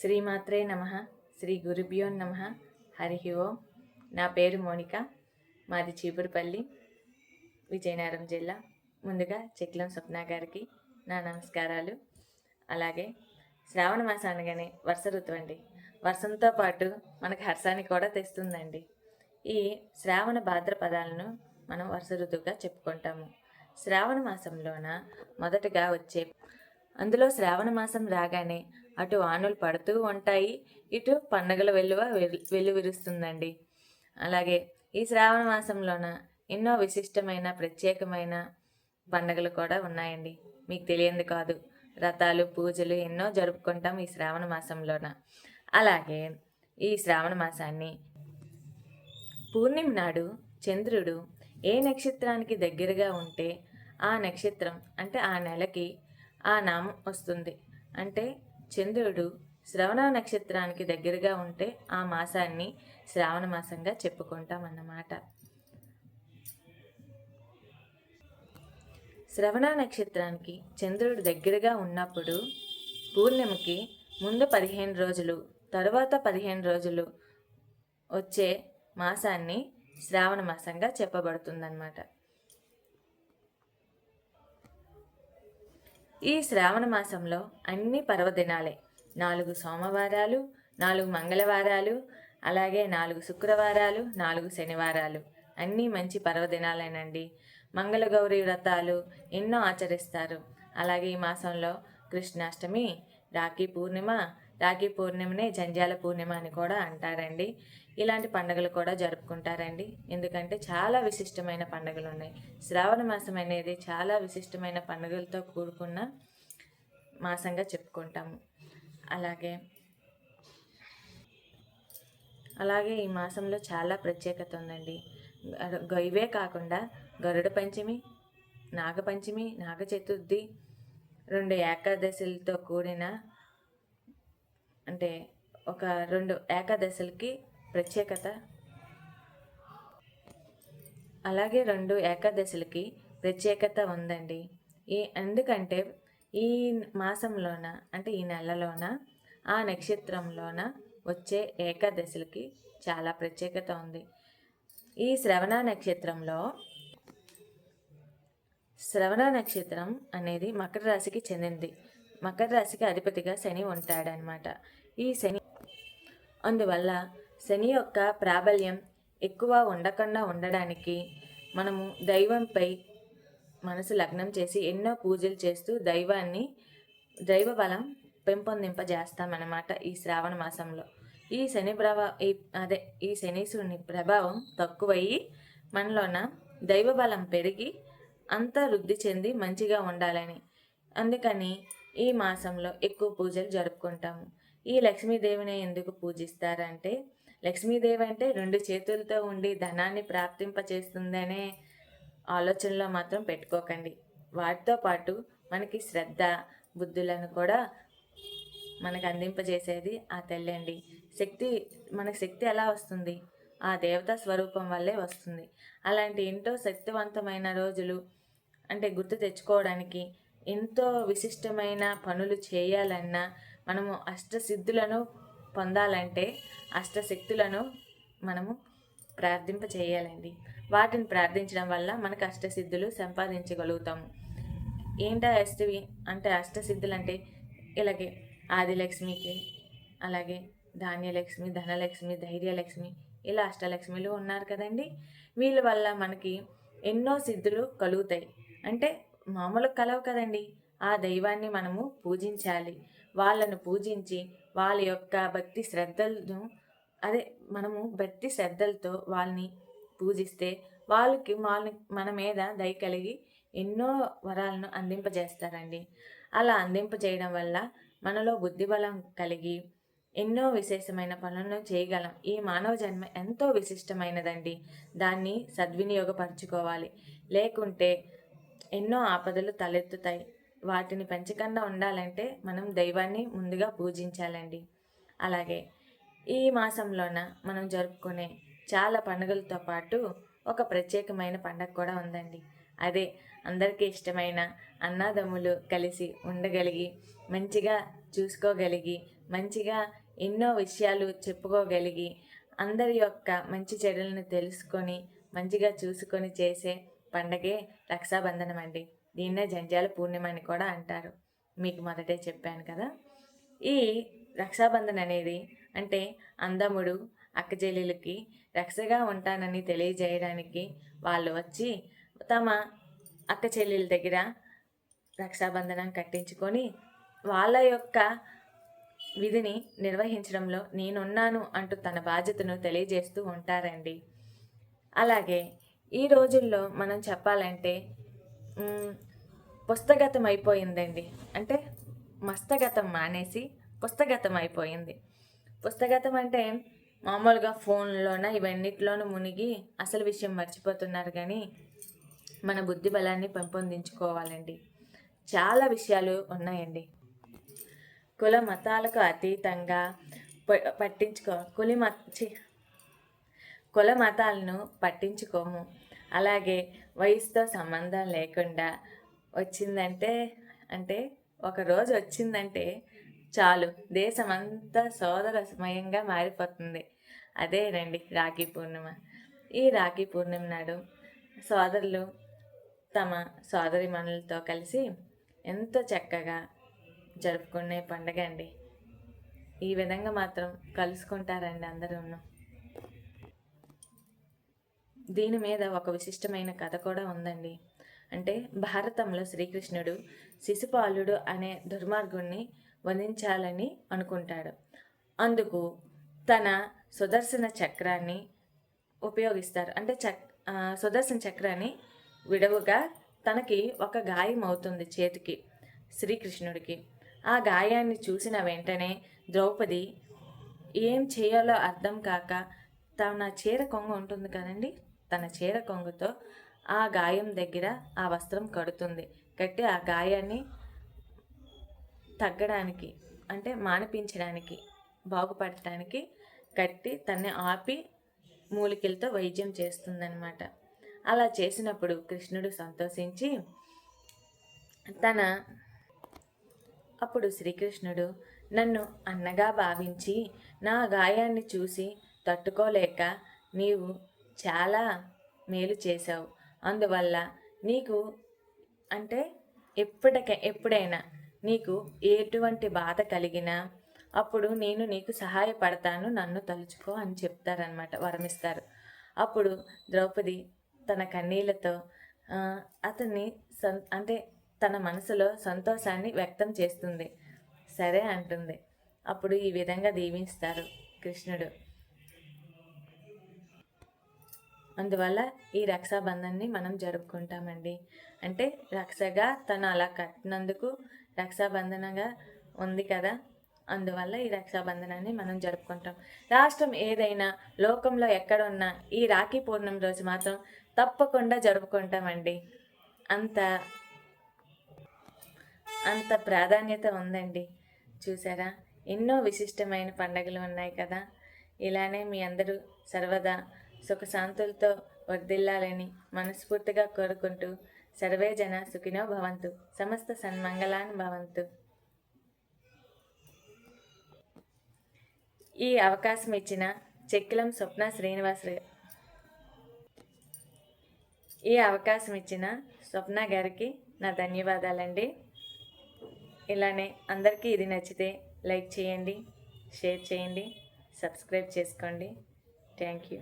శ్రీమాత్రే నమ. శ్రీ గురుభ్యో నమ. హరి ఓం. నా పేరు మోనిక. మాది చీపురుపల్లి విజయనగరం జిల్లా. ముందుగా చెక్లం స్వప్న గారికి నా నమస్కారాలు. అలాగే శ్రావణ మాసం అనగానే వర్ష ఋతువు అండి. వర్షంతో పాటు మనకు హర్షాన్ని కూడా తెస్తుందండి. ఈ శ్రావణ భాద్రపదాలను మనం వర్ష ఋతువుగా చెప్పుకుంటాము. శ్రావణ మాసంలోన మొదటగా వచ్చే అందులో శ్రావణ మాసం రాగానే అటు వానులు పడుతూ ఉంటాయి ఇటు పండగల వెలువ వెలు- వెలువరుస్తుందండి అలాగే ఈ శ్రావణ మాసంలోన ఎన్నో విశిష్టమైన ప్రత్యేకమైన పండగలు కూడా ఉన్నాయండి. మీకు తెలియంది కాదు రథాలు పూజలు ఎన్నో జరుపుకుంటాం ఈ శ్రావణ మాసంలోన. అలాగే ఈ శ్రావణ మాసాన్ని పూర్ణిమ నాడు చంద్రుడు ఏ నక్షత్రానికి దగ్గరగా ఉంటే ఆ నక్షత్రం అంటే ఆ నెలకి ఆ నామం వస్తుంది. అంటే చంద్రుడు శ్రవణ నక్షత్రానికి దగ్గరగా ఉంటే ఆ మాసాన్ని శ్రావణ మాసంగా చెప్పుకుంటాం అన్నమాట శ్రవణ నక్షత్రానికి చంద్రుడు దగ్గరగా ఉన్నప్పుడు పూర్ణిమకి ముందు పదిహేను రోజులు తరువాత పదిహేను రోజులు వచ్చే మాసాన్ని శ్రావణ మాసంగా చెప్పబడుతుందన్నమాట. ఈ శ్రావణ మాసంలో అన్ని పర్వదినాలే నాలుగు సోమవారాలు నాలుగు మంగళవారాలు అలాగే నాలుగు శుక్రవారాలు నాలుగు శనివారాలు. అన్నీ మంచి పర్వదినాలేనండి. మంగళగౌరి వ్రతాలు ఎన్నో ఆచరిస్తారు. అలాగే ఈ మాసంలో కృష్ణాష్టమి రాఖీ పూర్ణిమ రాఖీ పూర్ణిమనే జంజాల పూర్ణిమ అని కూడా అంటారండి. ఇలాంటి పండుగలు కూడా జరుపుకుంటారండి. ఎందుకంటే చాలా విశిష్టమైన పండుగలు ఉన్నాయి శ్రావణ మాసం అనేది చాలా విశిష్టమైన పండుగలతో కూడుకున్న మాసంగా చెప్పుకుంటాము. అలాగే అలాగే ఈ మాసంలో చాలా ప్రత్యేకత ఉందండి. ఇవే కాకుండా గరుడ పంచమి నాగపంచమి నాగ చతుర్థి రెండు ఏకాదశులతో కూడిన అంటే ఒక రెండు ఏకాదశులకి ప్రత్యేకత. అలాగే రెండు ఏకాదశులకి ప్రత్యేకత ఉందండి. ఈ ఎందుకంటే ఈ మాసంలోన అంటే ఈ నెలలోన ఆ నక్షత్రంలోన వచ్చే ఏకాదశులకి చాలా ప్రత్యేకత ఉంది. ఈ శ్రవణ నక్షత్రంలో శ్రవణ నక్షత్రం అనేది మకర రాశికి చెందింది. మకర రాశికి అధిపతిగా శని ఉంటాడనమాట. ఈ శని అందువల్ల శని యొక్క ప్రాబల్యం ఎక్కువ ఉండకుండా ఉండడానికి మనము దైవంపై మనసు లగ్నం చేసి ఎన్నో పూజలు చేస్తూ దైవాన్ని దైవ బలం పెంపొందింపజేస్తామన్నమాట ఈ శ్రావణ మాసంలో. ఈ శని ప్రభా ఈ అదే ఈ శనీశ్వరుని ప్రభావం తక్కువయ్యి మనలోన దైవ బలం పెరిగి అంతా వృద్ధి చెంది మంచిగా ఉండాలని. అందుకని ఈ మాసంలో ఎక్కువ పూజలు జరుపుకుంటాము. ఈ లక్ష్మీదేవిని ఎందుకు పూజిస్తారంటే లక్ష్మీదేవి అంటే రెండు చేతులతో ఉండి ధనాన్ని ప్రాప్తింపచేస్తుందనే ఆలోచనలో మాత్రం పెట్టుకోకండి. వాటితో పాటు మనకి శ్రద్ధ బుద్ధులను కూడా మనకు అందింపజేసేది ఆ తల్లండి శక్తి మనకు శక్తి ఎలా వస్తుంది? ఆ దేవతా స్వరూపం వల్లే వస్తుంది. అలాంటి ఎంతో శక్తివంతమైన రోజులు అంటే గుర్తు తెచ్చుకోవడానికి ఎంతో విశిష్టమైన పనులు చేయాలన్నా మనము అష్టసిద్ధులను పొందాలంటే అష్టశక్తులను మనము ప్రార్థింప చేయాలండి వాటిని ప్రార్థించడం వల్ల మనకు అష్టసిద్ధులు సంపాదించగలుగుతాము. ఏంటా అష్టవి? అంటే అష్టసిద్ధులు అంటే ఇలాగే ఆదిలక్ష్మికి అలాగే ధాన్యలక్ష్మి ధనలక్ష్మి ధైర్యలక్ష్మి ఇలా అష్టలక్ష్మిలు ఉన్నారు కదండి. వీళ్ళ వల్ల మనకి ఎన్నో సిద్ధులు కలుగుతాయి. అంటే మామూలు కలవు కదండి. ఆ దైవాన్ని మనము పూజించాలి. వాళ్ళను పూజించి వాళ్ళ యొక్క భక్తి శ్రద్ధలను అదే మనము భక్తి శ్రద్ధలతో వాళ్ళని పూజిస్తే వాళ్ళకి వాళ్ళ మన మీద దయ కలిగి ఎన్నో వరాలను అందింపజేస్తారండి. అలా అందింపజేయడం వల్ల మనలో బుద్ధిబలం కలిగి ఎన్నో విశేషమైన పనులను చేయగలం. ఈ మానవ జన్మ ఎంతో విశిష్టమైనదండి. దాన్ని సద్వినియోగపరచుకోవాలి. లేకుంటే ఎన్నో ఆపదలు తలెత్తుతాయి. వాటిని పెంచకుండా ఉండాలంటే మనం దైవాన్ని ముందుగా పూజించాలండి. అలాగే ఈ మాసంలోన మనం జరుపుకునే చాలా పండుగలతో పాటు ఒక ప్రత్యేకమైన పండగ కూడా ఉందండి. అదే అందరికీ ఇష్టమైన అన్నదమ్ములు కలిసి ఉండగలిగి మంచిగా చూసుకోగలిగి మంచిగా ఎన్నో విషయాలు చెప్పుకోగలిగి అందరి యొక్క మంచి చెడులను తెలుసుకొని మంచిగా చూసుకొని చేసే పండగే రక్షాబంధనం అండి. దీన్నే జంజాల పూర్ణిమ అని కూడా అంటారు. మీకు మొదటే చెప్పాను కదా. ఈ రక్షాబంధన్ అనేది అంటే అందముడు అక్కచెల్లెలకి రక్షగా ఉంటానని తెలియజేయడానికి వాళ్ళు వచ్చి తమ అక్క చెల్లెల దగ్గర రక్షాబంధనం కట్టించుకొని వాళ్ళ యొక్క విధిని నిర్వహించడంలో నేనున్నాను అంటూ తన బాధ్యతను తెలియజేస్తూ ఉంటారండి. అలాగే ఈ రోజుల్లో మనం చెప్పాలంటే పుస్తగతం అయిపోయిందండి. అంటే మస్తగతం మానేసి పుస్తగతం అయిపోయింది. పుస్తగతం అంటే మామూలుగా ఫోన్లోన ఇవన్నిట్లోనూ మునిగి అసలు విషయం మర్చిపోతున్నారు కానీ మన బుద్ధి బలాన్ని పెంపొందించుకోవాలండి. చాలా విషయాలు ఉన్నాయండి. కుల మతాలకు అతీతంగా ప- పట్టించుకో కులి మత కుల మతాలను పట్టించుకోము. అలాగే వయసుతో సంబంధం లేకుండా వచ్చిందంటే అంటే ఒక రోజు వచ్చిందంటే చాలు. దేశమంతా సోదరమయంగా మారిపోతుంది. అదేనండి రాఖీ పూర్ణిమ. ఈ రాఖీ పూర్ణిమ నాడు సోదరులు తమ సోదరిమణులతో కలిసి ఎంతో చక్కగా జరుపుకునే పండుగ అండి. ఈ విధంగా మాత్రం కలుసుకుంటారండి అందరూ దీని మీద ఒక విశిష్టమైన కథ కూడా ఉందండి. అంటే భారతంలో శ్రీకృష్ణుడు శిశుపాలుడు అనే దుర్మార్గుణ్ణి వధించాలని అనుకుంటాడు. అందుకు తన సుదర్శన చక్రాన్ని ఉపయోగిస్తారు. అంటే చక్ సుదర్శన చక్రాన్ని విడవుగా తనకి ఒక గాయం అవుతుంది చేతికి శ్రీకృష్ణుడికి. ఆ గాయాన్ని చూసిన వెంటనే ద్రౌపది ఏం చేయాలో అర్థం కాక తన చీర కొంగ ఉంటుంది కదండి? తన చీర కొంగుతో ఆ గాయం దగ్గర ఆ వస్త్రం కడుతుంది. కట్టి ఆ గాయాన్ని తగ్గడానికి అంటే మానిపించడానికి బాగుపడటానికి కట్టి తన్ని ఆపి మూలికలతో వైద్యం చేస్తుందన్నమాట. అలా చేసినప్పుడు కృష్ణుడు సంతోషించి తన అప్పుడు శ్రీకృష్ణుడు నన్ను అన్నగా భావించి నా గాయాన్ని చూసి తట్టుకోలేక నీవు చాలా మేలు చేశావు. అందువల్ల నీకు అంటే ఎప్పటిక ఎప్పుడైనా నీకు ఎటువంటి బాధ కలిగినా అప్పుడు నేను నీకు సహాయపడతాను నన్ను తలుచుకో అని చెప్తారనమాట వరమిస్తారు. అప్పుడు ద్రౌపది తన కన్నీళ్ళతో అతన్ని సం అంటే తన మనసులో సంతోషాన్ని వ్యక్తం చేస్తుంది. సరే అంటుంది. అప్పుడు ఈ విధంగా దీవిస్తారు కృష్ణుడు. అందువల్ల ఈ రక్షాబంధన్ని మనం జరుపుకుంటామండి. అంటే రక్షగా తను అలా కట్టినందుకు రక్షాబంధనగా ఉంది కదా. అందువల్ల ఈ రక్షాబంధనాన్ని మనం జరుపుకుంటాం. రాష్ట్రం ఏదైనా లోకంలో ఎక్కడ ఉన్నా ఈ రాఖీ పూర్ణం రోజు మాత్రం తప్పకుండా జరుపుకుంటామండి. అంత అంత ప్రాధాన్యత ఉందండి. చూసారా? ఎన్నో విశిష్టమైన పండగలు ఉన్నాయి కదా. ఇలానే మీ అందరూ సర్వదా సుఖశాంతులతో వర్ధిల్లాలని మనస్ఫూర్తిగా కోరుకుంటూ సర్వే జన సుఖినో భవంతు. సమస్త సన్మంగళాన్ భవంతు. ఈ అవకాశం ఇచ్చిన చెక్కిలం స్వప్న శ్రీనివాస్ ఈ అవకాశం ఇచ్చిన స్వప్న గారికి నా ధన్యవాదాలండి. ఇలానే అందరికీ ఇది నచ్చితే లైక్ చేయండి షేర్ చేయండి సబ్స్క్రైబ్ చేసుకోండి. Thank you.